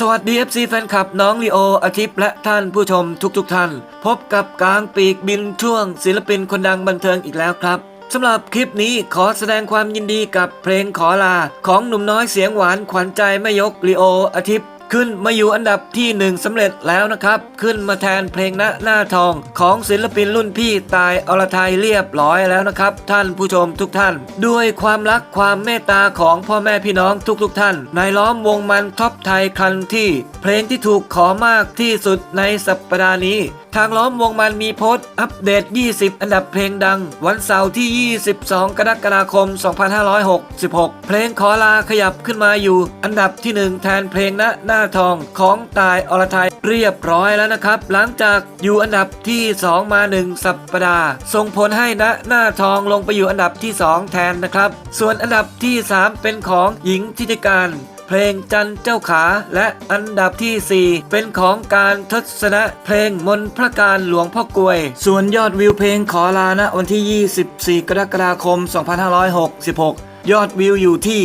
สวัสดี FC แฟนคลับน้องลีโออาทิตย์และท่านผู้ชมทุกๆทท่าน พบกับกลางปีกบินช่วงศิลปินคนดังบันเทิงอีกแล้วครับสำหรับคลิปนี้ขอแสดงความยินดีกับเพลงขอลา ของหนุ่มน้อยเสียงหวานขวัญใจแม่ยกลีโออาทิตย์ ขึ้นมาอยู่อันดับที่หนึ่งสำเร็จแล้วนะครับ ขึ้นมาแทนเพลงณหน้าทองของศิลปินรุ่นพี่ตายอรไทยเรียบร้อยแล้วนะครับ ท่านผู้ชมทุกท่าน ด้วยความรักความเมตตาของพ่อแม่พี่น้องทุกๆทท่าน ในล้อมวงมันท็อปไทยคันที่ เพลงที่ถูกขอมากที่สุดในสัปดาห์นี้ทางล้อมวงมันมีโพสต์อัปเดต 20 อันดับเพลงดัง วันเสาร์ที่ 22 กรกฎาคม 2566 เพลงขอลาขยับขึ้นมาอยู่ อันดับที่ 1 แทนเพลงณหน้าทองของตายอรไทยเรียบร้อยแล้วนะครับ หลังจากอยู่อันดับที่ 2 มา 1 สัปดาห์ ส่งผลให้ณหน้าทองลงไปอยู่อันดับที่ 2 แทนนะครับ ส่วนอันดับที่ 3 เป็นของหญิงทิติการเพลงจันเจ้าขาและอันดับที่ 4 เป็นของการทศนะเพลงมนพระการหลวงพ่อกลวย ส่วนยอดวิวเพลงขอลานะวันที่ 24 กรกฎาคม 2566 ยอดวิวอยู่ที่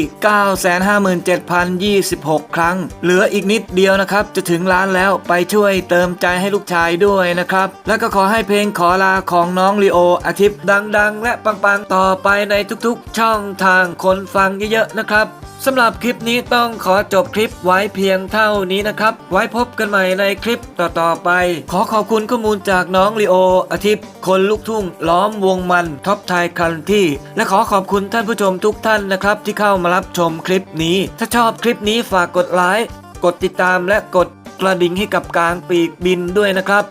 957,026 ครั้ง เหลืออีกนิดเดียวนะครับ จะถึงล้านแล้วไปช่วยเติมใจให้ลูกชายด้วยนะครับ แล้วก็ขอให้เพลงขอลาของน้องลีโออาทิตย์ดังๆ และปังๆ ต่อไปในทุกๆ ช่องทางคนฟังเยอะๆ นะครับสำหรับคลิปนี้ต้องขอจบคลิปไว้เพียงเท่านี้นะครับ ไว้พบกันใหม่ในคลิปต่อๆไป ขอขอบคุณข้อมูลจากน้องลีโออาทิตย์คนลูกทุ่งล้อมวงมันท็อปไทยคันที่ และขอขอบคุณท่านผู้ชมทุกท่านานนะครับที่เข้ามารับชมคลิปนี้ ถ้าชอบคลิปนี้ฝากกดไลค์กดติดตามและกดกระดิ่งให้กับกลางปีกบินด้วยนะครับ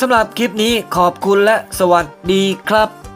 สำหรับคลิปนี้ขอบคุณและสวัสดีครับ